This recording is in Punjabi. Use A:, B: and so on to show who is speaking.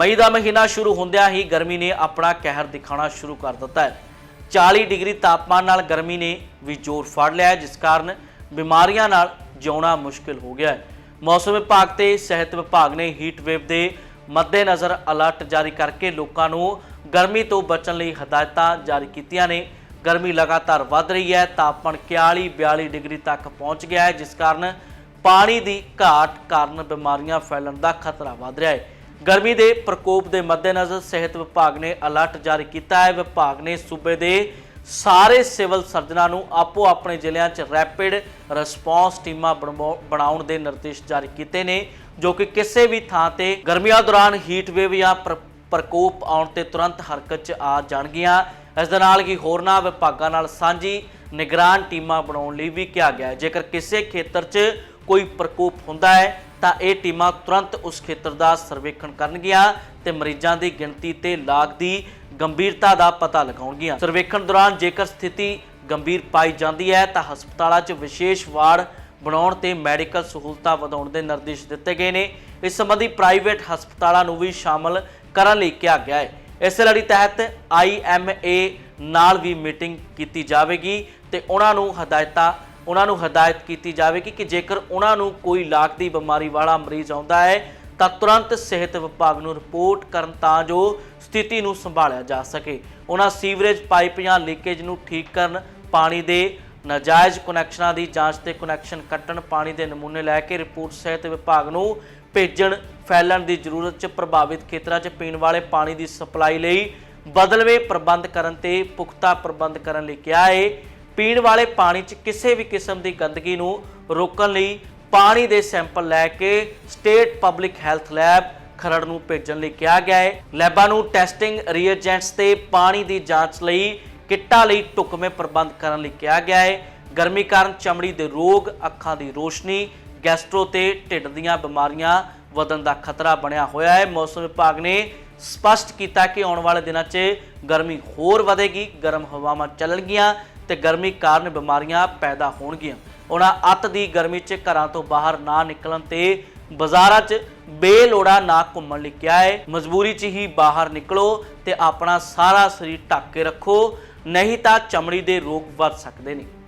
A: ਮਈ ਦਾ ਮਹੀਨਾ ਸ਼ੁਰੂ ਹੁੰਦਿਆਂ ਹੀ ਗਰਮੀ ਨੇ ਆਪਣਾ ਕਹਿਰ ਦਿਖਾਉਣਾ ਸ਼ੁਰੂ ਕਰ ਦਿੱਤਾ ਹੈ। 40 ਡਿਗਰੀ ਤਾਪਮਾਨ ਨਾਲ ਗਰਮੀ ਨੇ ਵੀ ਜ਼ੋਰ ਫੜ ਲਿਆ ਹੈ, ਜਿਸ ਕਾਰਨ ਬਿਮਾਰੀਆਂ ਨਾਲ ਜਿਉਣਾ ਮੁਸ਼ਕਿਲ ਹੋ ਗਿਆ ਹੈ। ਮੌਸਮ ਵਿਭਾਗ ਤੇ ਸਿਹਤ ਵਿਭਾਗ ਨੇ ਹੀਟ ਵੇਵ ਦੇ ਮੱਦੇਨਜ਼ਰ ਅਲਰਟ ਜਾਰੀ ਕਰਕੇ ਲੋਕਾਂ ਨੂੰ ਗਰਮੀ ਤੋਂ ਬਚਣ ਲਈ ਹਦਾਇਤਾਂ ਜਾਰੀ ਕੀਤੀਆਂ ਨੇ। ਗਰਮੀ ਲਗਾਤਾਰ ਵੱਧ ਰਹੀ ਹੈ, ਤਾਪਮਾਨ 41 42 ਡਿਗਰੀ ਤੱਕ ਪਹੁੰਚ ਗਿਆ ਹੈ, ਜਿਸ ਕਾਰਨ ਪਾਣੀ ਦੀ ਘਾਟ ਕਾਰਨ ਬਿਮਾਰੀਆਂ ਫੈਲਣ ਦਾ ਖਤਰਾ ਵੱਧ ਰਿਹਾ ਹੈ। ਗਰਮੀ ਦੇ ਪ੍ਰਕੋਪ ਦੇ ਮੱਦੇਨਜ਼ਰ ਸਿਹਤ ਵਿਭਾਗ ਨੇ ਅਲਰਟ ਜਾਰੀ ਕੀਤਾ ਹੈ। ਵਿਭਾਗ ਨੇ ਸੂਬੇ ਦੇ ਸਾਰੇ ਸਿਵਲ ਸਰਜਨਾਂ ਨੂੰ ਆਪੋ ਆਪਣੇ ਜ਼ਿਲ੍ਹਿਆਂ 'ਚ ਰੈਪਿਡ ਰਿਸਪੌਂਸ ਟੀਮਾਂ ਬਣਵਾਉ- ਬਣਾਉਣ ਦੇ ਨਿਰਦੇਸ਼ ਜਾਰੀ ਕੀਤੇ ਨੇ, ਜੋ ਕਿ ਕਿਸੇ ਵੀ ਥਾਂ ਤੇ ਗਰਮੀਆਂ ਦੌਰਾਨ ਹੀਟ ਵੇਵ ਜਾਂ ਪ੍ਰ- ਪ੍ਰਕੋਪ ਆਉਣ ਤੇ ਤੁਰੰਤ ਹਰਕਤ 'ਚ ਆ ਜਾਣਗੀਆਂ। ਇਸ ਦੇ ਨਾਲ ਹੀ ਹੋਰਨਾਂ ਵਿਭਾਗਾਂ ਨਾਲ ਸਾਂਝੀ ਨਿਗਰਾਨ ਟੀਮਾਂ ਬਣਾਉਣ ਲਈ ਵੀ ਕਿਹਾ ਗਿਆ ਜੇਕਰ ਕਿਸੇ ਖੇਤਰ 'ਚ ਕੋਈ ਪ੍ਰਕੋਪ ਹੁੰਦਾ ਹੈ ਤਾਂ ਇਹ ਟੀਮਾਂ ਤੁਰੰਤ ਉਸ ਖੇਤਰ ਦਾ ਸਰਵੇਖਣ ਕਰਨਗੀਆਂ ਤੇ ਮਰੀਜ਼ਾਂ ਦੀ ਗਿਣਤੀ ਤੇ ਲਾਗ ਦੀ ਗੰਭੀਰਤਾ ਦਾ ਪਤਾ ਲਗਾਉਣਗੀਆਂ। ਸਰਵੇਖਣ ਦੌਰਾਨ ਜੇਕਰ ਸਥਿਤੀ ਗੰਭੀਰ ਪਾਈ ਜਾਂਦੀ ਹੈ ਤਾਂ ਹਸਪਤਾਲਾਂ 'ਚ ਵਿਸ਼ੇਸ਼ ਵਾਰਡ ਬਣਾਉਣ ਤੇ ਮੈਡੀਕਲ ਸਹੂਲਤਾਂ ਵਧਾਉਣ ਦੇ ਨਿਰਦੇਸ਼ ਦਿੱਤੇ ਗਏ ਨੇ। ਇਸ ਸੰਬੰਧੀ ਪ੍ਰਾਈਵੇਟ ਹਸਪਤਾਲਾਂ ਨੂੰ ਵੀ ਸ਼ਾਮਲ ਕਰਨ ਲਈ ਕਿਹਾ ਗਿਆ ਹੈ। ਇਸ ਲੜੀ ਤਹਿਤ ਆਈਐਮਏ ਨਾਲ ਵੀ ਮੀਟਿੰਗ ਕੀਤੀ ਜਾਵੇਗੀ ਤੇ ਉਹਨਾਂ ਨੂੰ ਹਦਾਇਤਾਂ ਉਹਨਾਂ ਨੂੰ ਹਦਾਇਤ ਕੀਤੀ ਜਾਵੇਗੀ ਕਿ ਜੇਕਰ ਉਹਨਾਂ ਨੂੰ ਕੋਈ ਲਾਗਦੀ ਬਿਮਾਰੀ ਵਾਲਾ ਮਰੀਜ਼ ਆਉਂਦਾ ਹੈ, ਤਾਂ ਤੁਰੰਤ ਸਿਹਤ ਵਿਭਾਗ ਨੂੰ ਰਿਪੋਰਟ ਕਰਨ ਤਾਂ ਜੋ ਸਥਿਤੀ ਨੂੰ ਸੰਭਾਲਿਆ ਜਾ ਸਕੇ। ਉਹਨਾਂ ਸੀਵਰੇਜ ਪਾਈਪ ਜਾਂ ਲੀਕੇਜ ਨੂੰ ਠੀਕ ਕਰਨ, ਪਾਣੀ ਦੇ ਨਾਜਾਇਜ਼ ਕਨੈਕਸ਼ਨਾਂ ਦੀ ਜਾਂਚ ਤੇ ਕਨੈਕਸ਼ਨ ਕੱਟਣ, ਪਾਣੀ ਦੇ ਨਮੂਨੇ ਲੈ ਕੇ ਰਿਪੋਰਟ ਸਿਹਤ ਵਿਭਾਗ ਨੂੰ ਭੇਜਣ, ਫੈਲਣ ਦੀ ਜ਼ਰੂਰਤ 'ਚ ਪ੍ਰਭਾਵਿਤ ਖੇਤਰਾਂ 'ਚ ਪੀਣ ਵਾਲੇ ਪਾਣੀ ਦੀ ਸਪਲਾਈ ਲਈ ਬਦਲਵੇਂ ਪ੍ਰਬੰਧ ਕਰਨ ਤੇ ਪੁਖਤਾ ਪ੍ਰਬੰਧ ਕਰਨ ਲਈ ਕਿਹਾ ਹੈ ਪੀਣ ਵਾਲੇ ਪਾਣੀ 'ਚ ਕਿਸੇ ਵੀ ਕਿਸਮ ਦੀ ਗੰਦਗੀ ਨੂੰ ਰੋਕਣ ਲਈ ਪਾਣੀ ਦੇ ਸੈਂਪਲ ਲੈ ਕੇ state public health lab Kharar ਨੂੰ ਭੇਜਣ ਲਈ ਕਿਹਾ ਗਿਆ ਹੈ। ਲੈਬਾਂ ਨੂੰ ਟੈਸਟਿੰਗ ਰੀਏਜੈਂਟਸ ਤੇ ਪਾਣੀ ਦੀ ਜਾਂਚ ਲਈ ਕਿੱਟਾਂ ਲਈ ਢੁਕਵੇਂ ਪ੍ਰਬੰਧ ਕਰਨ ਲਈ ਕਿਹਾ ਗਿਆ ਹੈ। ਗਰਮੀ ਕਾਰਨ ਚਮੜੀ ਦੇ ਰੋਗ, ਅੱਖਾਂ ਦੀ ਰੋਸ਼ਨੀ, ਗੈਸਟ੍ਰੋ ਤੇ ਢਿੱਡ ਦੀਆਂ ਬਿਮਾਰੀਆਂ ਵਧਣ ਦਾ ਖਤਰਾ ਬਣਿਆ ਹੋਇਆ ਹੈ। ਮੌਸਮ ਵਿਭਾਗ ਨੇ ਸਪਸ਼ਟ ਕੀਤਾ ਕਿ ਆਉਣ ਵਾਲੇ ਦਿਨਾਂ 'ਚ ਗਰਮੀ ਹੋਰ ਵਧੇਗੀ, ਗਰਮ ਹਵਾਵਾਂ ਚੱਲਣਗੀਆਂ। ਤੇ ਗਰਮੀ ਕਾਰਨ ਬਿਮਾਰੀਆਂ ਪੈਦਾ ਹੋਣਗੀਆਂ। ਉਹਨਾਂ ਅੱਤ ਦੀ ਗਰਮੀ 'ਚ ਘਰਾਂ ਤੋਂ ਬਾਹਰ ਨਾ ਨਿਕਲਣ ਤੇ ਬਾਜ਼ਾਰਾਂ 'ਚ ਬੇਲੋੜਾ ਨਾ ਘੁੰਮਣ ਲਈ ਕਿਹਾ ਹੈ। ਮਜਬੂਰੀ 'ਚ ਹੀ ਬਾਹਰ ਨਿਕਲੋ ਤੇ ਆਪਣਾ ਸਾਰਾ ਸਰੀਰ ਢੱਕ ਕੇ ਰੱਖੋ, ਨਹੀਂ ਤਾਂ ਚਮੜੀ ਦੇ ਰੋਗ ਵੱਧ ਸਕਦੇ ਨੇ।